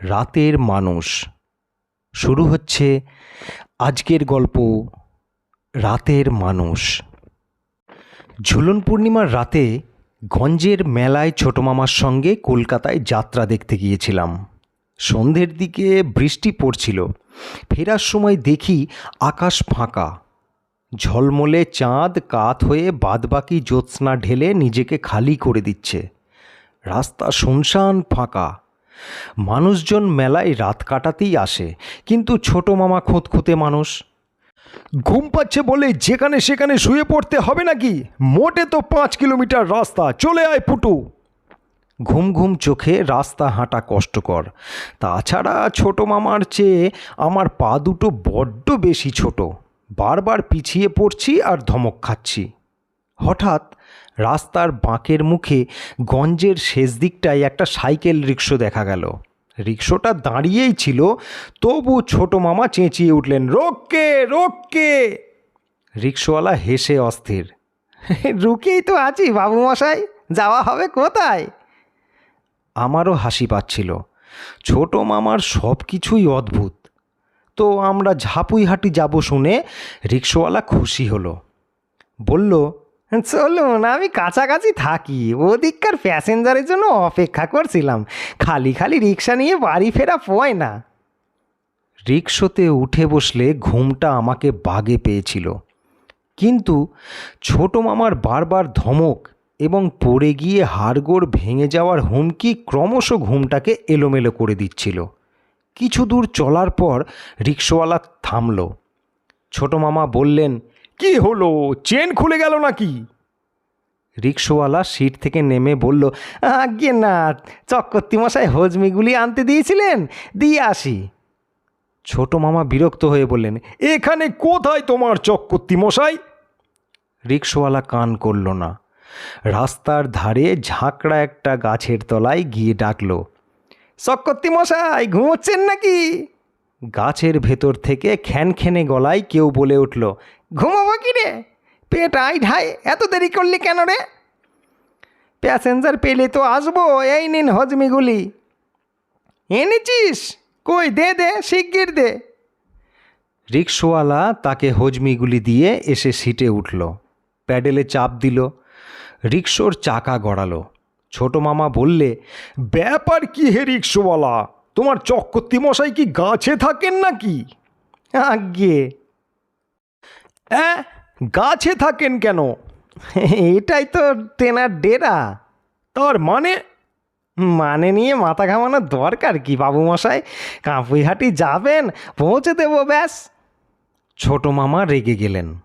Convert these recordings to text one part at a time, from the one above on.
রাতের মানুষ। শুরু হচ্ছে আজকের গল্প রাতের মানুষ। ঝুলন পূর্ণিমার রাতে গঞ্জের মেলায় ছোট মামার সঙ্গে কলকাতায় যাত্রা দেখতে গিয়েছিলাম। সন্ধ্যের দিকে বৃষ্টি পড়ছিল। ফেরার সময় দেখি আকাশ ফাঁকা। ঝলমলে চাঁদ কাত হয়ে বাদবাকি জ্যোৎস্না ঢেলে নিজেকে খালি করে দিচ্ছে। রাস্তা শুনশান ফাঁকা। মানুষজন মেলায় রাত কাটাতেই আসে, কিন্তু ছোট মামা খুঁতখুঁতে মানুষ। ঘুম পাচ্ছে বলে যেখানে সেখানে শুয়ে পড়তে হবে নাকি? মোটে তো পাঁচ কিলোমিটার রাস্তা, চলে আয় পুটু ঘুম ঘুম চোখে রাস্তা হাঁটা কষ্টকর। তাছাড়া ছোট মামার চেয়ে আমার পা দুটো বড্ড বেশি ছোট। বারবার পিছিয়ে পড়ছি আর ধমক খাচ্ছি। হঠাৎ রাস্তার বাঁকের মুখে গঞ্জের শেষ দিকটায় একটা সাইকেল রিক্সো দেখা গেল। রিক্সোটা দাঁড়িয়েই ছিল, তবু ছোট মামা চেঁচিয়ে উঠলেন রোককে রোককে রিক্সোওয়ালা হেসে অস্থির, রুকেই তো আছি বাবু মশাই যাওয়া হবে কোথায়? আমারও হাসি পাচ্ছিল, ছোট মামার সব কিছুই অদ্ভুত। তো আমরা ঝাপুইহাটি যাব শুনে রিক্সোওয়ালা খুশি হলো, বলল চলুন, আমি কাছাকাছি থাকি। ওদিককার প্যাসেঞ্জারের জন্য অপেক্ষা করছিলাম। খালি খালি রিক্সা নিয়ে বাড়ি ফেরা পয় না। রিক্সোতে উঠে বসলে ঘুমটা আমাকে বাগে পেয়েছিল। কিন্তু ছোট মামার বারবার ধমক এবং পড়ে গিয়ে হাড়গোড় ভেঙে যাওয়ার হুমকি ক্রমশ ঘুমটাকে এলোমেলো করে দিচ্ছিল। কিছু দূর চলার পর রিক্সোওয়ালা থামল। ছোট মামা বললেন কি হলো? চেন খুলে গেল নাকি? রিক্সোওয়ালা সিট থেকে নেমে বলল আগে না চক্কর্তি মশাই হজমিগুলি আনতে দিয়েছিলেন দিয়ে আসি। ছোট মামা বিরক্ত হয়ে বললেন এখানে কোথায় তোমার মশাই রিক্সোওয়ালা কান করল না। রাস্তার ধারে ঝাঁকড়া একটা গাছের তলায় গিয়ে ডাকল মশাই ঘুমোচ্ছেন নাকি? গাছের ভেতর থেকে খ্যানখ্যানে গলায় কেউ বলে উঠল ঘুমাবো কি রে? পেট আই ঢাই, এত দেরি করলি কেন রে? প্যাসেঞ্জার পেলে তো আসব, এই নিন হজমিগুলি। এনেছিস কই, দে দে, শিগগির দে। রিক্সওয়ালা তাকে হজমিগুলি দিয়ে এসে সিটে উঠল। প্যাডেলে চাপ দিল। রিক্সোর চাকা গড়ালো। ছোট মামা বললে, ব্যাপার কি হে রিক্সওয়ালা? তোমার চক্কর্তি মশাই কি গাছে থাকেন নাকি? আগে হ্যাঁ? গাছে থাকেন কেন? এটাই তো তেনার ডেরা। তোর মানে? মানে নিয়ে মাথা ঘামানোর দরকার কি বাবু মশাই কাঁপুইহাটি যাবেন, পৌঁছে দেবো, ব্যাস। ছোট মামা রেগে গেলেন।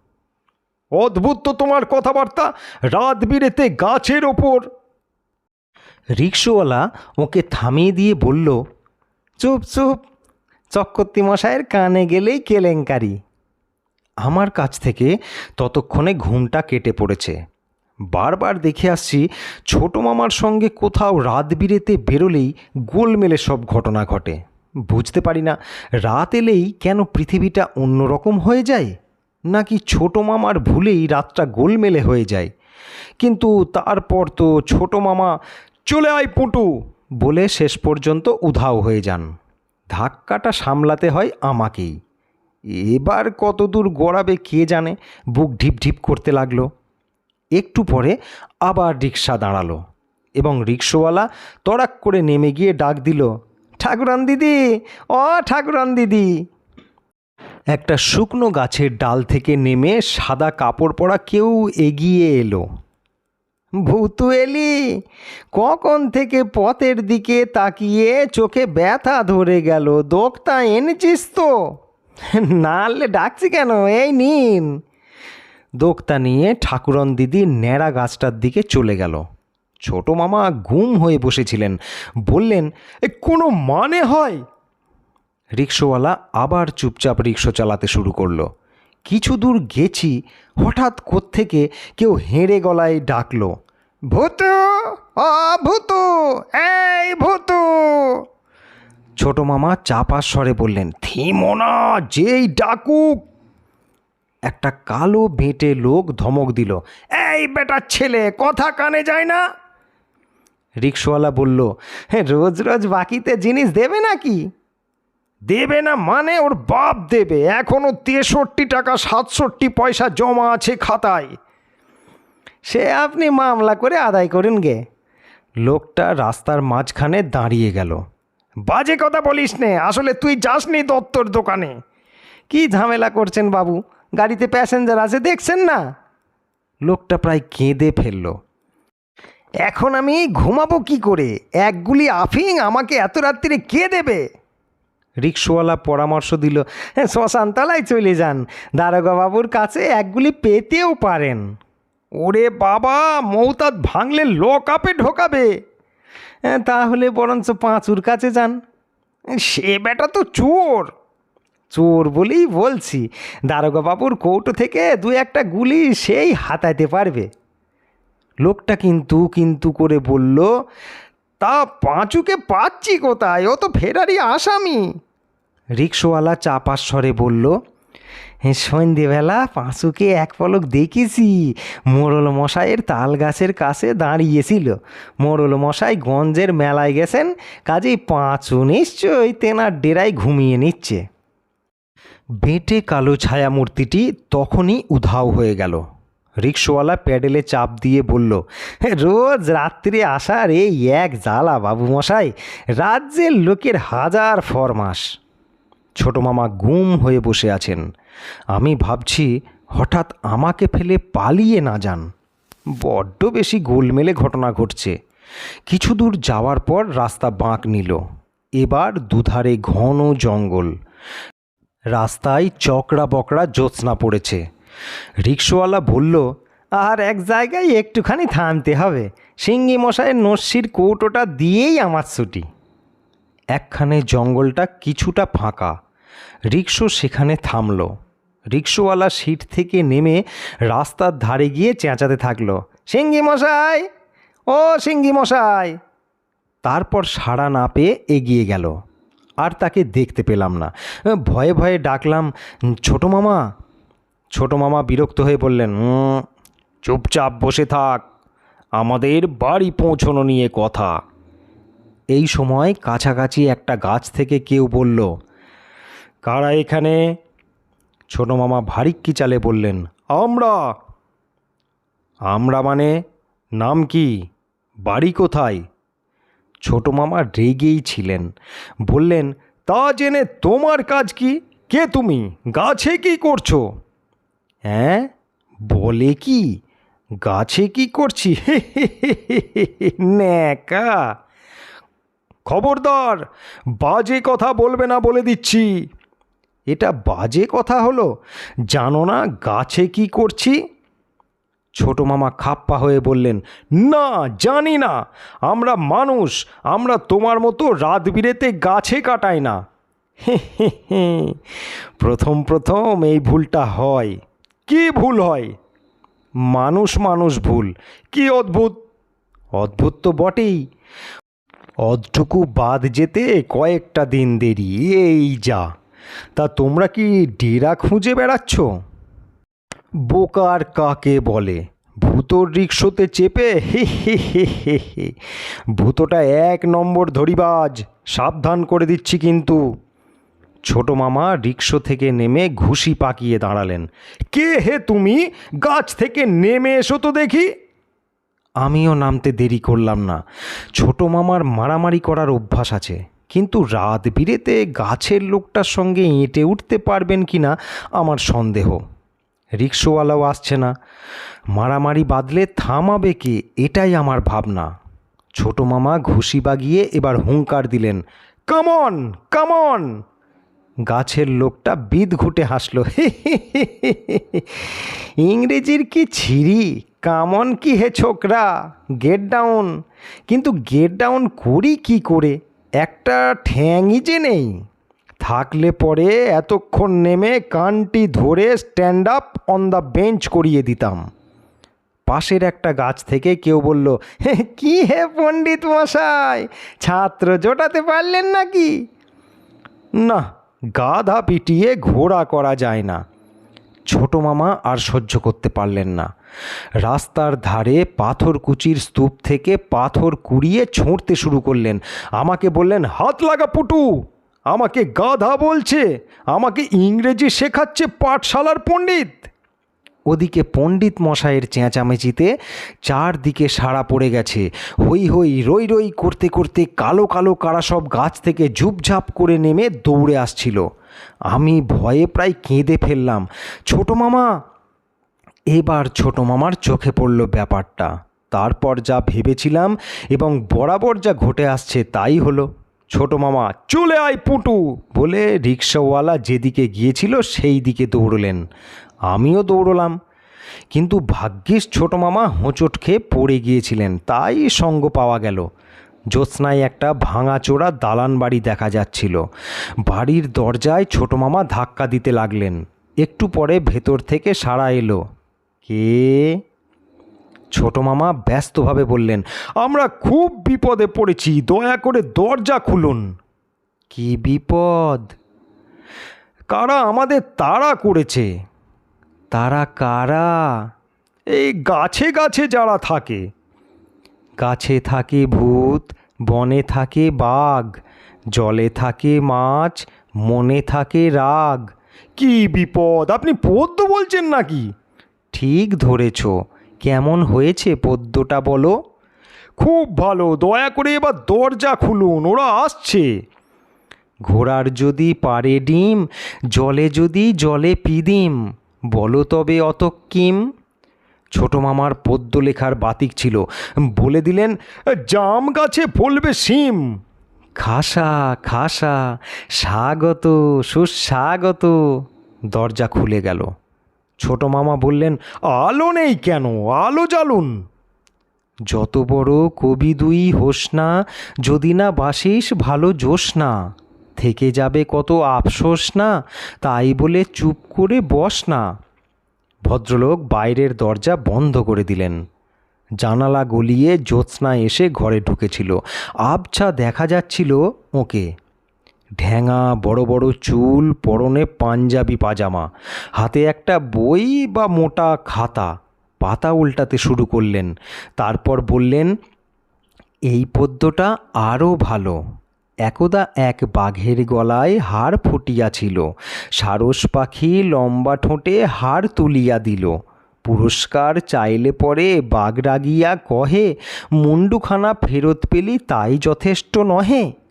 অদ্ভুত তো তোমার কথাবার্তা, রাত বিরেতে গাছের ওপর। রিক্সোওয়ালা ওকে থামিয়ে দিয়ে বলল, চুপ চুপ চক্কর্তি মশাইয়ের কানে গেলেই কেলেঙ্কারি। আমার কাছ থেকে ততক্ষণে ঘুমটা কেটে পড়েছে। বারবার দেখে আসছি ছোট মামার সঙ্গে কোথাও রাত বিরেতে বেরোলেই গোলমেলে সব ঘটনা ঘটে। বুঝতে পারি না, রাত এলেই কেন পৃথিবীটা অন্যরকম হয়ে যায়? নাকি ছোট মামার ভুলেই রাতটা গোলমেলে হয়ে যায়? কিন্তু তারপর তো ছোট মামা, চলে আয় পুটু! বলে শেষ পর্যন্ত উধাও হয়ে যান। ধাক্কাটা সামলাতে হয় আমাকেই। এবার কত দূর গড়াবে কে জানে? বুক ঢিপ ঢিপ করতে লাগল। একটু পরে আবার রিক্সা দাঁড়াল এবং রিক্সোওয়ালা তড়াক করে নেমে গিয়ে ডাক দিল, ঠাকুরান দিদি ও ঠাকুরান দিদি। একটা শুকনো গাছের ডাল থেকে নেমে সাদা কাপড় পরা কেউ এগিয়ে এলো। ভূতু এলি, কখন থেকে পথের দিকে তাকিয়ে চোখে ব্যথা ধরে গেল? দোকতা এনেছিস তো? নালে ডাকছি কেন? এই নিন। দোক্তা নিয়ে ঠাকুরন দিদি ন্যাড়া গাছটার দিকে চলে গেল। ছোট মামা গুম হয়ে বসেছিলেন। বললেন "এ, কোনো মানে হয়? রিক্সাওয়ালা আবার চুপচাপ রিক্সা চালাতে শুরু করল। কিছু দূর গেছি হঠাৎ কোত্থেকে কেউ হেঁড়ে গলায় ডাকলো। ভূতু ভূতু এই ভূতু! ছোট মামা চাপার স্বরে বললেন থিমোনা যেই ডাকুক। একটা কালো বেঁটে লোক ধমক দিল এই বেটার ছেলে কথা কানে যায় না? রিক্সাওয়ালা বলল "হ্যাঁ, রোজ রোজ বাকিতে জিনিস দেবে নাকি? দেবে না মানে ওর বাপ দেবে এখনও তেষট্টি টাকা সাতষট্টি পয়সা জমা আছে খাতায়। সে আপনি মামলা করে আদায় করুন গে। লোকটা রাস্তার মাঝখানে দাঁড়িয়ে গেল। বাজে কথা বলিস নে আসলে তুই যাসনি দত্তর দোকানে। কি ঝামেলা করছেন বাবু? গাড়িতে প্যাসেঞ্জার আছে দেখছেন না? লোকটা প্রায় কেঁদে ফেলল। এখন আমি ঘুমাবো কি করে? এক গুলি আফিং আমাকে এত রাত্রিরে কে দেবে? রিক্সওয়ালা পরামর্শ দিল "হ্যাঁ, শ্মশানতলায় চলে যান। দারোগা বাবুর কাছে একগুলি পেতেও পারেন। ওরে বাবা মৌতাত ভাঙলে লক আপে ঢোকাবে। "হ্যাঁ, তাহলে বরঞ্চ পাঁচুর কাছে যান। সে বেটা তো চোর। চোর বলেই বলছি দারোগা বাবুর কৌটো থেকে দু একটা গুলি সেই হাতাইতে পারবে। লোকটা কিন্তু কিন্তু করে বলল তা পাঁচুকে পাচ্ছি কোথায়? ও তো ফেরারি আসামি। রিক্সাওয়ালা চাপার স্বরে বলল "হ্যাঁ, সন্ধেবেলা পাঁচুকে এক পলক দেখেছি। মোড়ল মশাইয়ের তাল গাছের কাছে দাঁড়িয়েছিল। মোড়ল মশাই গঞ্জের মেলায় গেছেন কাজেই পাঁচু নিশ্চয়ই তেনার ডেরায় ঘুমিয়ে নিচ্ছে। বেঁটে কালো ছায়ামূর্তিটি তখনই উধাও হয়ে গেল। রিক্সাওয়ালা প্যাডেলে চাপ দিয়ে বলল রোজ রাত্রে আসার এই এক জ্বালা বাবু মশাই, রাজ্যের লোকের হাজার ফরমাস ছোট মামা গুম হয়ে বসে আছেন। আমি ভাবছি হঠাৎ আমাকে ফেলে পালিয়ে না যান। বড্ড বেশি গোলমেলে ঘটনা ঘটছে। কিছু দূর যাওয়ার পর রাস্তা বাঁক নিল। এবার দুধারে ঘন জঙ্গল। রাস্তায় চকরা বকরা জ্যোৎস্না পড়েছে। রিক্সাওয়ালা বলল, আর এক জায়গায় একটুখানি থামতে হবে। সিঙ্গি মশায়ের নস্যির কৌটোটা দিয়েই আমার ছুটি। একখানে জঙ্গলটা কিছুটা ফাঁকা। রিক্সো সেখানে থামলো। রিক্সোওয়ালা সিট থেকে নেমে রাস্তার ধারে গিয়ে চেঁচাতে থাকল সিঙ্গি মশাই! ও সিঙ্গি মশাই! তারপর সাড়া না পেয়ে এগিয়ে গেল। আর তাকে দেখতে পেলাম না। ভয়ে ভয়ে ডাকলাম ছোট মামা! ছোট মামা বিরক্ত হয়ে বললেন "উম, চুপচাপ বসে থাক। আমাদের বাড়ি পৌঁছনো নিয়ে কথা। এই সময় কাছাকাছি একটা গাছ থেকে কেউ বলল কারা এখানে? ছোট মামা ভারিক্কি চালে বললেন? আমরা। আমরা মানে? নাম কি? বাড়ি কোথায়? ছোট মামা রেগেই ছিলেন। বললেন, তা জেনে তোমার কাজ কি? কে তুমি? গাছে কি করছ? হ্যাঁ বলে কি? গাছে কি করছি? ন্যাকা! খবরদার, বাজে কথা বলবে না বলে দিচ্ছি। এটা বাজে কথা হলো। জানো না গাছে কি করছি? ছোট মামা খাপ্পা হয়ে বললেন, না, জানি না। আমরা মানুষ, আমরা তোমার মতো রাত বিরেতে গাছে কাটাই না। প্রথম প্রথম এই ভুলটা হয়। কি ভুল হয়? মানুষ মানুষ ভুল। কি অদ্ভুত? অদ্ভুত তো বটেই। অধটুকু বাদ যেতে কয়েকটা দিন দেরি, এই যা। তা তোমরা কি ডেরা খুঁজে বেড়াচ্ছ? বোকার কাকে বলে? ভূতর রিক্সোতে চেপে হে হে হে হে হে। ভূতটা এক নম্বর ধরিবাজ, সাবধান করে দিচ্ছি কিন্তু। ছোট মামা রিক্সো থেকে নেমে ঘুষি পাকিয়ে দাঁড়ালেন। কে হে তুমি? গাছ থেকে নেমে এসো তো দেখি। আমিও নামতে দেরি করলাম না। ছোট মামার মারামারি করার অভ্যাস আছে। কিন্তু রাত বিরেতে গাছের লোকটার সঙ্গে এঁটে উঠতে পারবেন কি না আমার সন্দেহ। রিক্সোওয়ালাও আসছে না। মারামারি বাদলে থামাবে কে এটাই আমার ভাবনা। ছোট মামা ঘুষি বাগিয়ে এবার হুঙ্কার দিলেন কামন কামন গাছের লোকটা বিদ ঘুটে হাসলো ইংরেজির কি ছিরি? কামন কি হে ছোকরা? গেট ডাউন কিন্তু গেট ডাউন করি কি করে? একটা ঠ্যাংই যে নেই। থাকলে পরে এতক্ষণ নেমে কানটি ধরে stand up on the bench করিয়ে দিতাম। পাশের একটা গাছ থেকে কেউ বলল "হে, কি হে পণ্ডিত মশাই ছাত্র জোটাতে পারলেন নাকি? না গাধা পিটিয়ে ঘোড়া করা যায় না। ছোট মামা আর সহ্য করতে পারলেন না। রাস্তার ধারে পাথর কুচির স্তূপ থেকে পাথর কুড়িয়ে ছুঁড়তে শুরু করলেন। আমাকে বললেন, হাত লাগা পুটু, আমাকে গাধা বলছে, আমাকে ইংরেজি শেখাচ্ছে পাঠশালার পণ্ডিত। ওদিকে পণ্ডিত মশাইয়ের চেঁচামেচিতে চারদিকে সাড়া পড়ে গেছে। হই হই রই রই করতে করতে কালো কালো কারা সব গাছ থেকে ঝুপঝাপ করে নেমে দৌড়ে আসছিল। আমি ভয়ে প্রায় কেঁদে ফেললাম। ছোট মামা এবার ছোট মামার চোখে পড়ল ব্যাপারটা। তারপর যা ভেবেছিলাম এবং বরাবর যা ঘটে আসছে তাই হলো, ছোট মামা, চলে আয় পুটু! বলে রিক্সাওয়ালা যেদিকে গিয়েছিল সেই দিকে দৌড়লেন। আমিও দৌড়লাম। কিন্তু ভাগ্যিস ছোট মামা হোঁচট খেয়ে পড়ে গিয়েছিলেন, তাই সঙ্গ পাওয়া গেল। জ্যোৎস্নায় একটা ভাঙাচোরা দালান বাড়ি দেখা যাচ্ছিল। বাড়ির দরজায় ছোট মামা ধাক্কা দিতে লাগলেন। একটু পরে ভেতর থেকে সাড়া এলো। কে? ছোট মামা ব্যস্তভাবে বললেন, আমরা খুব বিপদে পড়েছি, দয়া করে দরজা খুলুন। কি বিপদ? কারা আমাদের তাড়া করেছে? তারা কারা? এই গাছে গাছে যারা থাকে। গাছে থাকে ভূত, বনে থাকে বাঘ, জলে থাকে মাছ, মনে থাকে রাগ। কি বিপদ? আপনি পদ্য বলছেন নাকি? ঠিক ধরেছ। কেমন হয়েছে পদ্যটা বলো? খুব ভালো দয়া করে এবার দরজা খুলুন ওরা আসছে। ঘোড়ার যদি পারে ডিম জলে যদি জলে পিদিম বলো তবে অত কিম ছোট মামার পদ্য লেখার বাতিক ছিল বলে দিলেন জাম গাছে ফলবে শিম। খাসা খাসা স্বাগত সুস্বাগত। দরজা খুলে গেল। ছোট মামা বললেন, আলো নেই কেন? আলো জ্বালুন। যত বড় কবি দুই হোস না, যদি না বাসিস ভালো জোস না। থেকে যাবে কত আফসোস না, তাই বলে চুপ করে বস না। ভদ্রলোক বাইরের দরজা বন্ধ করে দিলেন। জানালা গলিয়ে জ্যোৎস্না এসে ঘরে ঢুকেছিল। আবছা দেখা যাচ্ছিল ওকে। ঢ্যাঙা বড় বড় চুল, পরনে পাঞ্জাবি, পাজামা। হাতে একটা বই বা মোটা খাতা। পাতা উল্টাতে শুরু করলেন। তারপর বললেন, এই পদ্যটা আরও ভালো। একদা এক বাঘের গলায় হাড় ফুটিয়াছিল। সারস পাখি লম্বা ঠোঁটে হাড় তুলিয়া দিল। পুরস্কার চাইলে পরে বাঘ রাগিয়া কহে, মুন্ডুখানা ফেরত পেলি তাই যথেষ্ট নহে।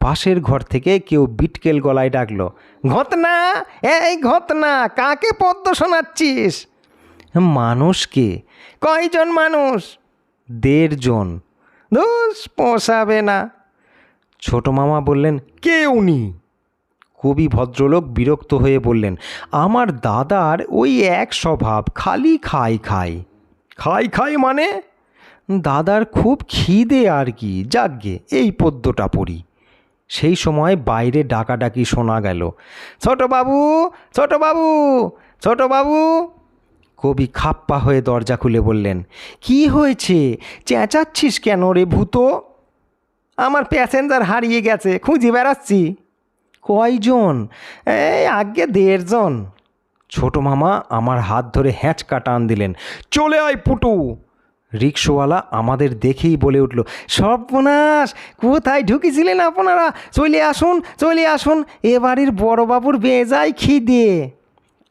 পাশের ঘর থেকে কেউ বিটকেল গলায় ডাকলো, ঘটনা, এই ঘটনা, কাকে পদ্ম শোনাচ্ছিস? মানুষকে কয়জন মানুষ? দেড়জন দোষ পোষাবে না। ছোট মামা বললেন, কে উনি? কবি ভদ্রলোক বিরক্ত হয়ে বললেন, আমার দাদার ওই এক স্বভাব, খালি খাই খাই। খাই খাই মানে? দাদার খুব খিদে আর কি যাকগে এই পদ্যটা পড়ি। সেই সময় বাইরে ডাকাডাকি শোনা গেল। ছোট বাবু ছোট বাবু ছোট বাবু! কবি খাপ্পা হয়ে দরজা খুলে বললেন, কি হয়েছে? চেঁচাচ্ছিস কেন রে ভূত? আমার প্যাসেঞ্জার হারিয়ে গেছে, খুঁজে বেড়াচ্ছি। কয়জন? এই আগে দেড়জন। ছোট মামা আমার হাত ধরে হ্যাঁচকা টান দিলেন, চলে আয় পুটু। রিক্সোয়ালা আমাদের দেখেই বলে উঠল, সর্বনাশ! কোথায় ঢুকেছিলেন আপনারা? চলে আসুন চলে আসুন। এ বাড়ির বড়বাবুর বেজায় খিদে।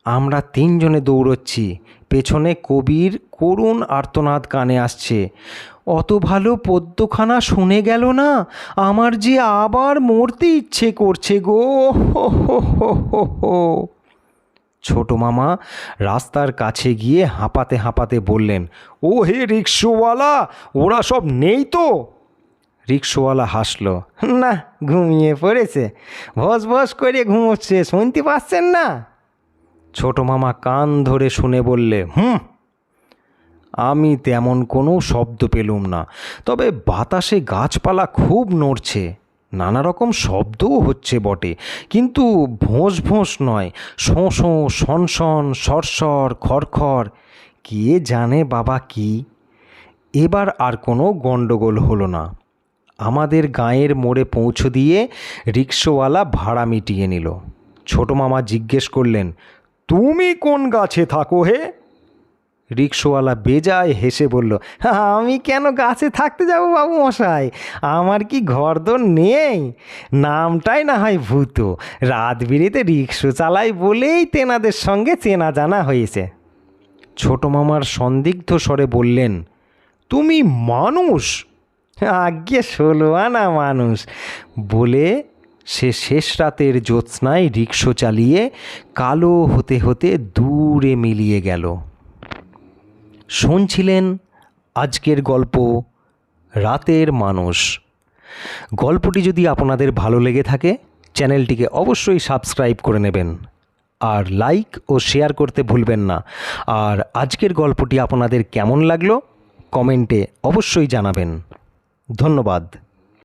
আমরা তিনজনে দৌড়চ্ছি। পেছনে কবির করুণ আর্তনাদ কানে আসছে, অত ভালো পদ্যখানা শুনে গেল না? আমার যে আবার মরতে ইচ্ছে করছে গো। হো হো হো হো ছোট মামা রাস্তার কাছে গিয়ে হাঁপাতে হাঁপাতে বললেন, ও হে রিক্সোওয়ালা, ওরা সব নেই তো? রিক্সোওয়ালা হাসলো, না, ঘুমিয়ে পড়েছে, ভস ভস করে ঘুমোচ্ছে, শুনতে পাচ্ছেন না? ছোট মামা কান ধরে শুনে বললে, হুম, আমি তেমন কোনো শব্দ পেলুম না, তবে বাতাসে গাছপালা খুব নড়ছে। নানা রকম শব্দও হচ্ছে বটে। কিন্তু ভোঁস ভোঁস নয়, শোঁ শোঁ, শন শন সরসর খড়খড় কে জানে বাবা কি? এবার আর কোনো গণ্ডগোল হলো না। আমাদের গাঁয়ের মোড়ে পৌঁছো দিয়ে রিক্সওয়ালা ভাড়া মিটিয়ে নিল। ছোটো মামা জিজ্ঞেস করলেন, তুমি কোন গাছে থাকো হে? রিক্সাওয়ালা বেজায় হেসে বলল, আমি কেন গাছে থাকতে যাব বাবু মশাই? আমার কি ঘর ঘরদোর নেই? নামটাই না হয় ভূত। রাত বিরেতে রিক্সা চালাই বলেই তেনাদের সঙ্গে চেনা জানা হয়েছে। ছোট মামার সন্দিগ্ধ স্বরে বললেন, তুমি মানুষ? আজ্ঞে ষোলো আনা মানুষ। বলে সে শেষ রাতের জ্যোৎস্নায় রিক্সো চালিয়ে কালো হতে হতে দূরে মিলিয়ে গেল। শুনছিলেন আজকের গল্প রাতের মানুষ। গল্পটি যদি আপনাদের ভালো লেগে থাকে, চ্যানেলটিকে অবশ্যই সাবস্ক্রাইব করে নেবেন। আর লাইক ও শেয়ার করতে ভুলবেন না। আর আজকের গল্পটি আপনাদের কেমন লাগল, কমেন্টে অবশ্যই জানাবেন। ধন্যবাদ।